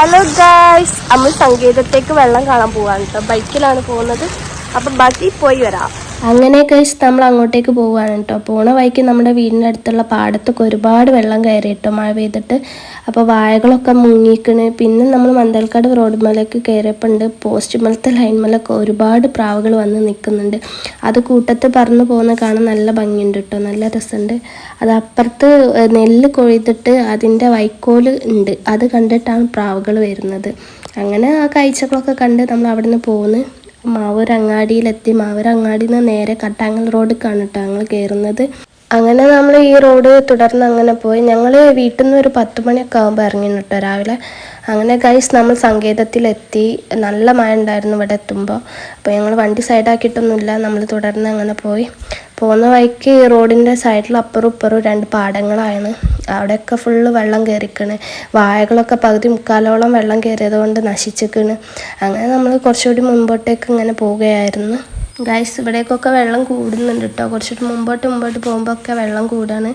Hello guys നമ്മൾ സംഗീതത്തേക്ക് വെള്ളം കാണാൻ പോവാണ് കേട്ടോ ബൈക്കിലാണ് പോകുന്നത്. അപ്പം ബാക്കി പോയി വരാം. അങ്ങനെ കഴിച്ച് നമ്മൾ അങ്ങോട്ടേക്ക് പോവുകയാണ് കേട്ടോ. പോണ വഴിക്ക് നമ്മുടെ വീടിന്റെ അടുത്തുള്ള പാടത്തൊക്കെ ഒരുപാട് വെള്ളം കയറി കേട്ടോ മഴ പെയ്തിട്ട്. അപ്പോൾ വാഴകളൊക്കെ മുങ്ങിക്കണ് പിന്നെ നമ്മൾ മന്തൽക്കാട് റോഡ് മേലേക്ക് കയറിയപ്പോണ്ട്. പോസ്റ്റ് മലത്തെ ലൈൻ മലൊക്കെ ഒരുപാട് പ്രാവുകൾ വന്ന് നിൽക്കുന്നുണ്ട്. അത് കൂട്ടത്ത് പറന്ന് പോകുന്ന കാണാൻ നല്ല ഭംഗിയുണ്ട് കേട്ടോ. നല്ല രസമുണ്ട്. അത് അപ്പുറത്ത് നെല്ല് കൊഴുതിട്ട് അതിന്റെ വൈക്കോൽ ഉണ്ട്. അത് കണ്ടിട്ടാണ് പ്രാവുകൾ വരുന്നത്. അങ്ങനെ ആ കാഴ്ചകളൊക്കെ കണ്ട് നമ്മൾ അവിടെ നിന്ന് പോകുന്നു മാവൂർ അങ്ങാടിയിൽ നിന്ന് നേരെ കട്ടാങ്ങൽ റോഡിലേക്കാണ് കേട്ടോ ഞങ്ങൾ കയറുന്നത് അങ്ങനെ നമ്മൾ ഈ റോഡ് തുടർന്ന് അങ്ങനെ പോയി. ഞങ്ങൾ വീട്ടിൽ നിന്ന് ഒരു പത്ത് മണിയൊക്കെ ആകുമ്പോൾ ഇറങ്ങി രാവിലെ. അങ്ങനെ ഗൈസ് നമ്മൾ സങ്കേതത്തിലെത്തി. നല്ല മഴ ഉണ്ടായിരുന്നു ഇവിടെ എത്തുമ്പോൾ അപ്പോൾ ഞങ്ങൾ വണ്ടി സൈഡാക്കിയിട്ടൊന്നുമില്ല. നമ്മൾ തുടർന്ന് അങ്ങനെ പോയി. പോകുന്ന വഴിക്ക് ഈ റോഡിന്റെ സൈഡിൽ അപ്പുറം ഇപ്പുറം രണ്ട് പാടങ്ങളാണ്. അവിടെയൊക്കെ ഫുള്ള് വെള്ളം കയറിക്കണ് വാഴകളൊക്കെ പകുതി മുക്കാലോളം വെള്ളം കയറിയതുകൊണ്ട് നശിച്ചിക്കണ്. അങ്ങനെ നമ്മൾ കുറച്ചുകൂടി മുമ്പോട്ടേക്ക് ഇങ്ങനെ പോവുകയായിരുന്നു. ഗൈസ് ഇവിടേക്കൊക്കെ വെള്ളം കൂടുന്നുണ്ട് കേട്ടോ കുറച്ചിട്ട് മുമ്പോട്ട് മുമ്പോട്ട് പോകുമ്പോൾ ഒക്കെ വെള്ളം കൂടാണ്.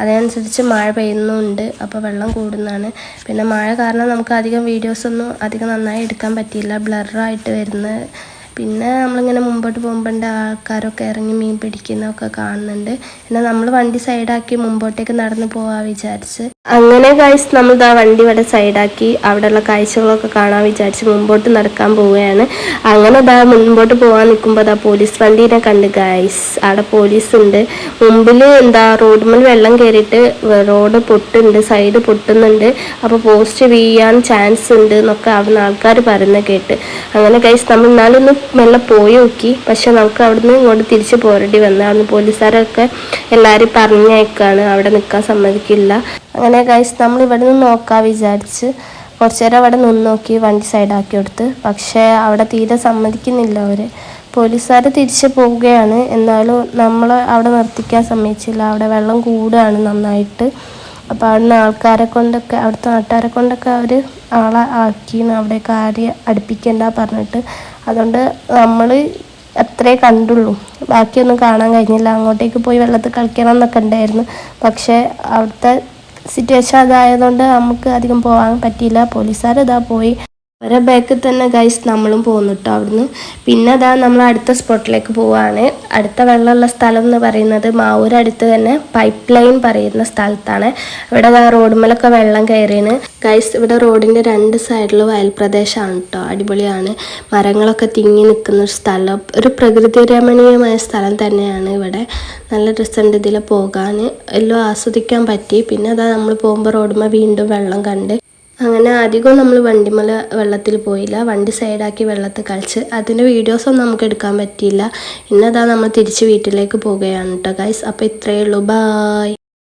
അതനുസരിച്ച് മഴ പെയ്യുന്നുണ്ട്. അപ്പോൾ വെള്ളം കൂടുന്നതാണ്. പിന്നെ മഴ കാരണം നമുക്ക് അധികം വീഡിയോസൊന്നും അധികം നന്നായി എടുക്കാൻ പറ്റിയില്ല. ബ്ലറായിട്ട് വരുന്ന പിന്നെ നമ്മളിങ്ങനെ മുമ്പോട്ട് പോകുമ്പോണ്ട് ആൾക്കാരൊക്കെ ഇറങ്ങി മീൻ പിടിക്കുന്നതൊക്കെ കാണുന്നുണ്ട്. പിന്നെ നമ്മൾ വണ്ടി സൈഡാക്കി മുമ്പോട്ടേക്ക് നടന്നു പോവാ വിചാരിച്ച്. അങ്ങനെ കാഴ്ച നമ്മൾ ആ വണ്ടി ഇവിടെ സൈഡാക്കി അവിടെയുള്ള കാഴ്ചകളൊക്കെ കാണാൻ വിചാരിച്ച് മുമ്പോട്ട് നടക്കാൻ പോവുകയാണ്. അങ്ങനെ ഇതാ മുൻപോട്ട് പോകാൻ നിൽക്കുമ്പോൾ അതാ പോലീസ് വണ്ടീനെ കണ്ട് ഗൈസ് അവിടെ പോലീസ് ഉണ്ട് മുമ്പിൽ എന്താ റോഡുമ്മൽ വെള്ളം കയറിയിട്ട് റോഡ് പൊട്ടുണ്ട് സൈഡ് പൊട്ടുന്നുണ്ട്. അപ്പോൾ പോസ്റ്റ് വീഴാൻ ചാൻസ് ഉണ്ട് എന്നൊക്കെ അവിടുന്ന് ആൾക്കാർ പറയുന്നത് കേട്ട്. അങ്ങനെ കൈസ് നമ്മൾ എന്നാലൊന്ന് മെല്ലെ പോയി നോക്കി. പക്ഷെ നമുക്ക് അവിടുന്ന് ഇങ്ങോട്ട് തിരിച്ച് പോരേണ്ടി വന്നു അവിടുന്ന് പോലീസുകാരൊക്കെ എല്ലാവരും പറഞ്ഞയക്കാണ് അവിടെ നിൽക്കാൻ സമ്മതിക്കില്ല. അങ്ങനെ കൈസ് നമ്മൾ ഇവിടെ നിന്ന് നോക്കാൻ വിചാരിച്ച് കുറച്ചു നേരം അവിടെ നിന്ന് നോക്കി വണ്ടി സൈഡാക്കി കൊടുത്ത്. പക്ഷേ അവിടെ തീരെ സമ്മതിക്കുന്നില്ല അവർ പോലീസുകാർ തിരിച്ചു പോവുകയാണ്. എന്നാലും നമ്മൾ അവിടെ നിർത്തിക്കാൻ സമ്മതിച്ചില്ല. അവിടെ വെള്ളം കൂടുകയാണ് നന്നായിട്ട്. അപ്പോൾ അവിടുന്ന് ആൾക്കാരെ കൊണ്ടൊക്കെ അവിടുത്തെ നാട്ടുകാരെ കൊണ്ടൊക്കെ അവർ ആളെ ആക്കിയെന്ന് അവിടെ കാര്യം അടുപ്പിക്കണ്ട പറഞ്ഞിട്ട്. അതുകൊണ്ട് നമ്മൾ അത്രേ കണ്ടുള്ളൂ. ബാക്കിയൊന്നും കാണാൻ കഴിഞ്ഞില്ല. അങ്ങോട്ടേക്ക് പോയി വെള്ളത്തിൽ കളിക്കണം എന്നൊക്കെ ഉണ്ടായിരുന്നു. പക്ഷേ അവിടുത്തെ സിറ്റുവേഷൻ അതായതുകൊണ്ട് നമുക്ക് അധികം പോകാൻ പറ്റിയില്ല. പോലീസുകാർ ഇതാ പോയി. അവരെ ബാക്കിൽ തന്നെ ഗൈസ് നമ്മളും പോകുന്നു കേട്ടോ അവിടുന്ന്. പിന്നെ അതാ നമ്മൾ അടുത്ത സ്പോട്ടിലേക്ക് പോവാണ്. അടുത്ത വെള്ളമുള്ള സ്ഥലം എന്ന് പറയുന്നത് മാവൂർ അടുത്ത് തന്നെ പൈപ്പ് ലൈൻ പറയുന്ന സ്ഥലത്താണ്. ഇവിടെ അതാ റോഡുമ്മലൊക്കെ വെള്ളം കയറിയാണ് ഗൈസ് ഇവിടെ റോഡിന്റെ രണ്ട് സൈഡിൽ വയൽ പ്രദേശമാണ് കേട്ടോ അടിപൊളിയാണ്. മരങ്ങളൊക്കെ തിങ്ങി നിൽക്കുന്ന ഒരു സ്ഥലം. ഒരു പ്രകൃതി രമണീയമായ സ്ഥലം തന്നെയാണ് ഇവിടെ. നല്ല രസമുണ്ട് ഇതിൽ പോകാൻ എല്ലാം ആസ്വദിക്കാൻ പറ്റി. പിന്നെ അതാ നമ്മൾ പോകുമ്പോൾ റോഡുമ്മ വീണ്ടും വെള്ളം കണ്ട് അങ്ങനെ അധികം നമ്മൾ വണ്ടിമല വെള്ളത്തിൽ പോയില്ല. വണ്ടി സൈഡാക്കി വെള്ളത്തിൽ കളിച്ച് അതിന്റെ വീഡിയോസൊന്നും നമുക്ക് എടുക്കാൻ പറ്റിയില്ല. ഇന്നതാ നമ്മൾ തിരിച്ച് വീട്ടിലേക്ക് പോവുകയാണ് കേട്ടോ ഗൈസ് അപ്പോൾ ഇത്രയേ ഉള്ളൂ. ബായ്